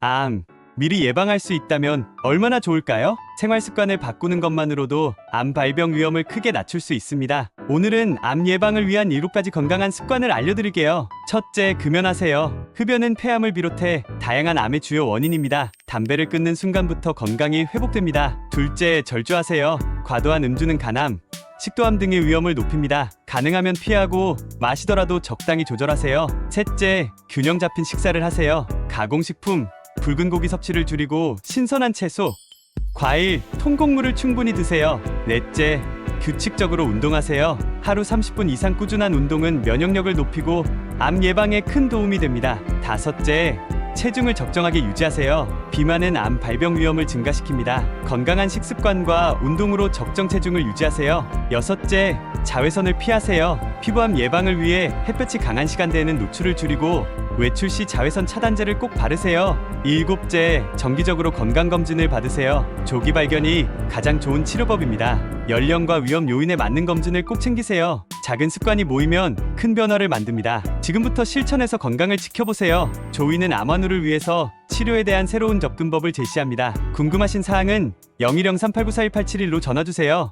암, 미리 예방할 수 있다면 얼마나 좋을까요? 생활 습관을 바꾸는 것만으로도 암 발병 위험을 크게 낮출 수 있습니다. 오늘은 암 예방을 위한 7가지 건강한 습관을 알려드릴게요. 첫째, 금연하세요. 흡연은 폐암을 비롯해 다양한 암의 주요 원인입니다. 담배를 끊는 순간부터 건강이 회복됩니다. 둘째, 절주하세요. 과도한 음주는 간암, 식도암 등의 위험을 높입니다. 가능하면 피하고 마시더라도 적당히 조절하세요. 셋째, 균형 잡힌 식사를 하세요. 가공식품, 붉은 고기 섭취를 줄이고 신선한 채소, 과일, 통곡물을 충분히 드세요. 넷째, 규칙적으로 운동하세요. 하루 30분 이상 꾸준한 운동은 면역력을 높이고 암 예방에 큰 도움이 됩니다. 다섯째, 체중을 적정하게 유지하세요. 비만은 암 발병 위험을 증가시킵니다. 건강한 식습관과 운동으로 적정 체중을 유지하세요. 여섯째, 자외선을 피하세요. 피부암 예방을 위해 햇볕이 강한 시간대에는 노출을 줄이고 외출 시 자외선 차단제를 꼭 바르세요. 일곱째, 정기적으로 건강검진을 받으세요. 조기 발견이 가장 좋은 치료법입니다. 연령과 위험 요인에 맞는 검진을 꼭 챙기세요. 작은 습관이 모이면 큰 변화를 만듭니다. 지금부터 실천해서 건강을 지켜보세요. 조이는 암환우를 위해서 치료에 대한 새로운 접근법을 제시합니다. 궁금하신 사항은 0103894187로 전화주세요.